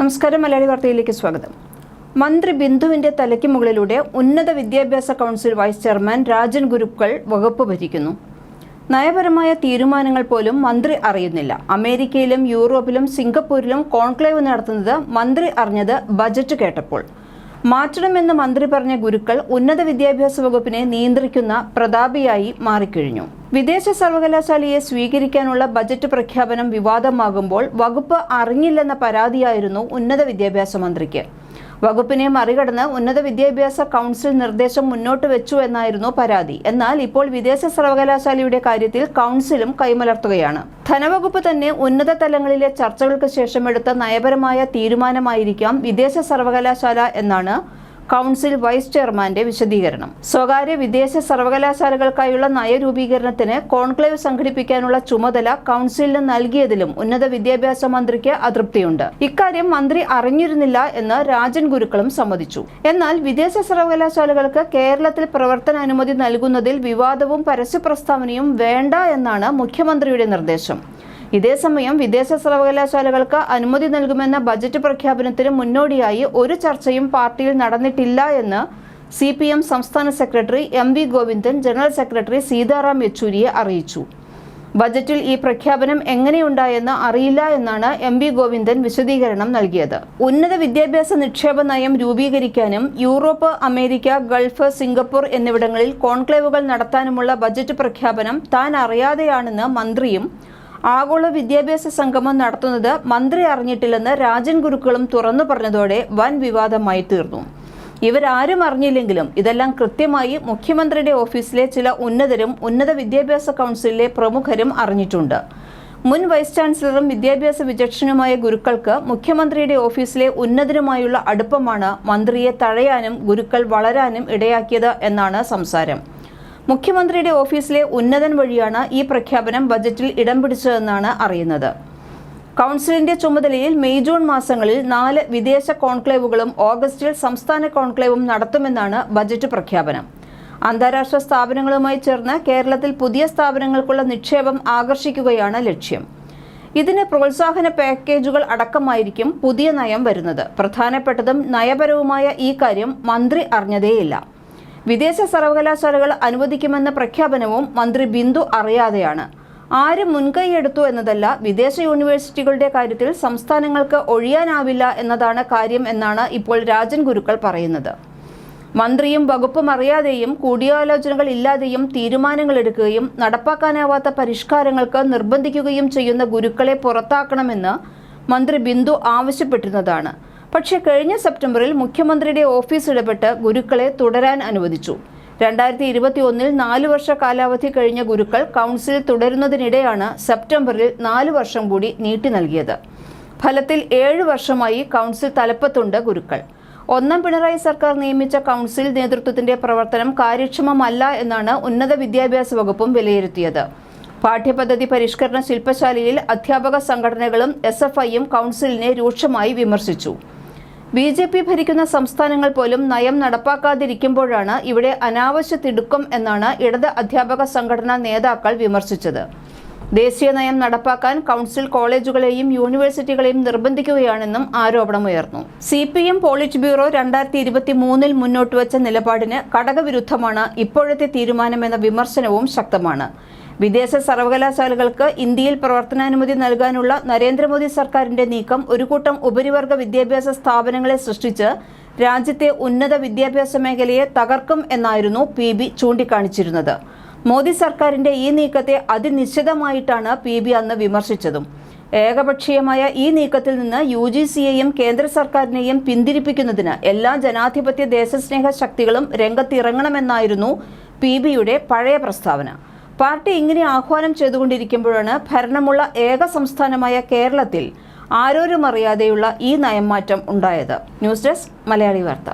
നമസ്കാരം മലയാളി വാർത്തയിലേക്ക് സ്വാഗതം. മന്ത്രി ബിന്ദുവിന്റെ തലയ്ക്ക് മുകളിലൂടെ ഉന്നത വിദ്യാഭ്യാസ council vice chairman Rajan Gurukkal വകുപ്പ് ഭരിക്കുന്നു. നയപരമായ തീരുമാനങ്ങൾ പോലും മന്ത്രി അറിയുന്നില്ല. അമേരിക്കയിലും യൂറോപ്പിലും സിംഗപ്പൂരിലും കോൺക്ലേവ് നടത്തുന്നത് മന്ത്രി അറിഞ്ഞത് ബജറ്റ് കേട്ടപ്പോൾ. മാറ്റണമെന്ന് മന്ത്രി പറഞ്ഞ ഗുരുക്കൾ ഉന്നത വിദ്യാഭ്യാസ വകുപ്പിനെ നിയന്ത്രിക്കുന്ന പ്രതാപിയായി മാറിക്കഴിഞ്ഞു. വിദേശ സർവകലാശാലയെ സ്വീകരിക്കാനുള്ള ബജറ്റ് പ്രഖ്യാപനം വിവാദമാകുമ്പോൾ വകുപ്പ് അറിഞ്ഞില്ലെന്ന പരാതിയായിരുന്നു ഉന്നത വിദ്യാഭ്യാസ മന്ത്രിക്ക്. വകുപ്പിനെ മറികടന്ന് ഉന്നത വിദ്യാഭ്യാസ കൗൺസിൽ നിർദ്ദേശം മുന്നോട്ട് വെച്ചു എന്നായിരുന്നു പരാതി. എന്നാൽ ഇപ്പോൾ വിദേശ സർവകലാശാലയുടെ കാര്യത്തിൽ കൗൺസിലും കൈമലർത്തുകയാണ്. ധനവകുപ്പ് തന്നെ ഉന്നത തലങ്ങളിലെ ചർച്ചകൾക്ക് ശേഷം എടുത്ത നയപരമായ തീരുമാനമായിരിക്കാം വിദേശ സർവകലാശാല എന്നാണ് കൗൺസിൽ വൈസ് ചെയർമാന്റെ വിശദീകരണം. സ്വകാര്യ വിദേശ സർവകലാശാലകൾക്കായുള്ള നയരൂപീകരണത്തിന് കോൺക്ലേവ് സംഘടിപ്പിക്കാനുള്ള ചുമതല കൗൺസിലിന് നൽകിയതിലും ഉന്നത വിദ്യാഭ്യാസ മന്ത്രിക്ക് അതൃപ്തിയുണ്ട്. ഇക്കാര്യം മന്ത്രി അറിഞ്ഞിരുന്നില്ല എന്ന് രാജൻ ഗുരുക്കളും സമ്മതിച്ചു. എന്നാൽ വിദേശ സർവകലാശാലകൾക്ക് കേരളത്തിൽ പ്രവർത്തന അനുമതി നൽകുന്നതിൽ വിവാദവും പരസ്യ പ്രസ്താവനയും വേണ്ട എന്നാണ് മുഖ്യമന്ത്രിയുടെ നിർദ്ദേശം. ഇതേസമയം വിദേശ സർവകലാശാലകൾക്ക് അനുമതി നൽകുമെന്ന ബജറ്റ് പ്രഖ്യാപനത്തിന് മുന്നോടിയായി ഒരു ചർച്ചയും പാർട്ടിയിൽ നടന്നിട്ടില്ല എന്ന് സി പി എം സംസ്ഥാന secretary M V Govindan general secretary Sitaram യെച്ചൂരിയെ അറിയിച്ചു. ബജറ്റിൽ ഈ പ്രഖ്യാപനം എങ്ങനെയുണ്ടായെന്ന് അറിയില്ല എന്നാണ് എം വി ഗോവിന്ദൻ വിശദീകരണം നൽകിയത്. ഉന്നത വിദ്യാഭ്യാസ നിക്ഷേപ നയം രൂപീകരിക്കാനും യൂറോപ്പ് അമേരിക്ക ഗൾഫ് സിംഗപ്പൂർ എന്നിവിടങ്ങളിൽ കോൺക്ലേവുകൾ നടത്താനുമുള്ള ബജറ്റ് പ്രഖ്യാപനം താൻ അറിയാതെയാണെന്ന് മന്ത്രിയും ആഗോള വിദ്യാഭ്യാസ സംഗമം നടത്തുന്നത് മന്ത്രി അറിഞ്ഞിട്ടില്ലെന്ന് രാജൻ ഗുരുക്കളും തുറന്നു പറഞ്ഞതോടെ വൻ വിവാദമായി തീർന്നു. ഇവരാരും അറിഞ്ഞില്ലെങ്കിലും ഇതെല്ലാം കൃത്യമായി മുഖ്യമന്ത്രിയുടെ ഓഫീസിലെ ചില ഉന്നതരും ഉന്നത വിദ്യാഭ്യാസ കൗൺസിലിലെ പ്രമുഖരും അറിഞ്ഞിട്ടുണ്ട്. മുൻ വൈസ് ചാൻസലറും വിദ്യാഭ്യാസ വിചക്ഷണനുമായ ഗുരുക്കൾക്ക് മുഖ്യമന്ത്രിയുടെ ഓഫീസിലെ ഉന്നതരുമായുള്ള അടുപ്പമാണ് മന്ത്രിയെ തഴയാനും ഗുരുക്കൾ വളരാനും ഇടയാക്കിയത് എന്നാണ് സംസാരം. മുഖ്യമന്ത്രിയുടെ ഓഫീസിലെ ഉന്നതൻ വഴിയാണ് ഈ പ്രഖ്യാപനം ബജറ്റിൽ ഇടം പിടിച്ചതെന്നാണ് അറിയുന്നത്. കൗൺസിലിന്റെ ചുമതലയിൽ മെയ് ജൂൺ മാസങ്ങളിൽ നാല് വിദേശ കോൺക്ലേവുകളും ഓഗസ്റ്റിൽ സംസ്ഥാന കോൺക്ലേവും നടത്തുമെന്നാണ് ബജറ്റ് പ്രഖ്യാപനം. അന്താരാഷ്ട്ര സ്ഥാപനങ്ങളുമായി ചേർന്ന് കേരളത്തിൽ പുതിയ സ്ഥാപനങ്ങൾക്കുള്ള നിക്ഷേപം ആകർഷിക്കുകയാണ് ലക്ഷ്യം. ഇതിന് പ്രോത്സാഹന പാക്കേജുകൾ അടക്കമായിരിക്കും പുതിയ നയം വരുന്നത്. പ്രധാനപ്പെട്ടതും നയപരവുമായ ഈ കാര്യം മന്ത്രി അറിഞ്ഞതേയില്ല. വിദേശ സർവകലാശാലകൾ അനുവദിക്കുമെന്ന പ്രഖ്യാപനവും മന്ത്രി ബിന്ദു അറിയാതെയാണ്. ആര് മുൻകൈയെടുത്തു എന്നതല്ല വിദേശ യൂണിവേഴ്സിറ്റികളുടെ കാര്യത്തിൽ സംസ്ഥാനങ്ങൾക്ക് ഒഴിയാനാവില്ല എന്നതാണ് കാര്യം എന്നാണ് ഇപ്പോൾ രാജൻ ഗുരുക്കൾ പറയുന്നത്. മന്ത്രിയും വകുപ്പും അറിയാതെയും കൂടിയാലോചനകൾ ഇല്ലാതെയും തീരുമാനങ്ങൾ എടുക്കുകയും നടപ്പാക്കാനാവാത്ത പരിഷ്കാരങ്ങൾക്ക് നിർബന്ധിക്കുകയും ചെയ്യുന്ന ഗുരുക്കളെ പുറത്താക്കണമെന്ന് മന്ത്രി ബിന്ദു ആവശ്യപ്പെട്ടിരുന്നതാണ്. പക്ഷേ കഴിഞ്ഞ സെപ്റ്റംബറിൽ മുഖ്യമന്ത്രിയുടെ ഓഫീസ് ഇടപെട്ട് ഗുരുക്കളെ തുടരാൻ അനുവദിച്ചു. രണ്ടായിരത്തി ഇരുപത്തി ഒന്നിൽ നാല് വർഷ കാലാവധി കഴിഞ്ഞ ഗുരുക്കൾ കൗൺസിലിൽ തുടരുന്നതിനിടെയാണ് സെപ്റ്റംബറിൽ നാല് വർഷം കൂടി നീട്ടി നൽകിയത്. ഫലത്തിൽ ഏഴ് വർഷമായി കൗൺസിൽ തലപ്പത്തുണ്ട് ഗുരുക്കൾ. ഒന്നാം പിണറായി സർക്കാർ നിയമിച്ച കൗൺസിൽ നേതൃത്വത്തിന്റെ പ്രവർത്തനം കാര്യക്ഷമമല്ല എന്നാണ് ഉന്നത വിദ്യാഭ്യാസ വകുപ്പും വിലയിരുത്തിയത്. പാഠ്യപദ്ധതി പരിഷ്കരണ ശില്പശാലയിൽ അധ്യാപക സംഘടനകളും എസ് എഫ് ഐയും കൗൺസിലിനെ രൂക്ഷമായി വിമർശിച്ചു. ബി ജെ പി ഭരിക്കുന്ന സംസ്ഥാനങ്ങൾ പോലും നയം നടപ്പാക്കാതിരിക്കുമ്പോഴാണ് ഇവിടെ അനാവശ്യ തിടുക്കം എന്നാണ് ഇടത് അധ്യാപക സംഘടനാ നേതാക്കൾ വിമർശിച്ചത്. ദേശീയ നയം നടപ്പാക്കാൻ കൗൺസിൽ കോളേജുകളെയും യൂണിവേഴ്സിറ്റികളെയും നിർബന്ധിക്കുകയാണെന്നും ആരോപണമുയർന്നു. C P M polit bureau രണ്ടായിരത്തി ഇരുപത്തി മൂന്നിൽ മുന്നോട്ട് വച്ച നിലപാടിന് ഘടകവിരുദ്ധമാണ് ഇപ്പോഴത്തെ തീരുമാനമെന്ന വിമർശനവും ശക്തമാണ്. വിദേശ സർവകലാശാലകൾക്ക് ഇന്ത്യയിൽ പ്രവർത്തനാനുമതി നൽകാനുള്ള നരേന്ദ്രമോദി സർക്കാരിന്റെ നീക്കം ഒരു കൂട്ടം ഉപരിവർഗ വിദ്യാഭ്യാസ സ്ഥാപനങ്ങളെ സൃഷ്ടിച്ച് രാജ്യത്തെ ഉന്നത വിദ്യാഭ്യാസ മേഖലയെ തകർക്കും എന്നായിരുന്നു പി ബി ചൂണ്ടിക്കാണിച്ചിരുന്നത്. മോദി സർക്കാരിന്റെ ഈ നീക്കത്തെ അതിനിശ്ചിതമായിട്ടാണ് പി ബി അന്ന് വിമർശിച്ചതും. ഏകപക്ഷീയമായ ഈ നീക്കത്തിൽ നിന്ന് യു ജി സിയെയും കേന്ദ്ര സർക്കാരിനെയും പിന്തിരിപ്പിക്കുന്നതിന് എല്ലാ ജനാധിപത്യ ദേശസ്നേഹ ശക്തികളും രംഗത്തിറങ്ങണമെന്നായിരുന്നു പി ബിയുടെ പഴയ പ്രസ്താവന. പാർട്ടി ഇങ്ങനെ ആഹ്വാനം ചെയ്തുകൊണ്ടിരിക്കുമ്പോഴാണ് ഭരണമുള്ള ഏക സംസ്ഥാനമായ കേരളത്തിൽ ആരോരും അറിയാതെയുള്ള ഈ നയംമാറ്റം ഉണ്ടായത്. ന്യൂസ് ഡെസ്ക് മലയാളി വാർത്ത.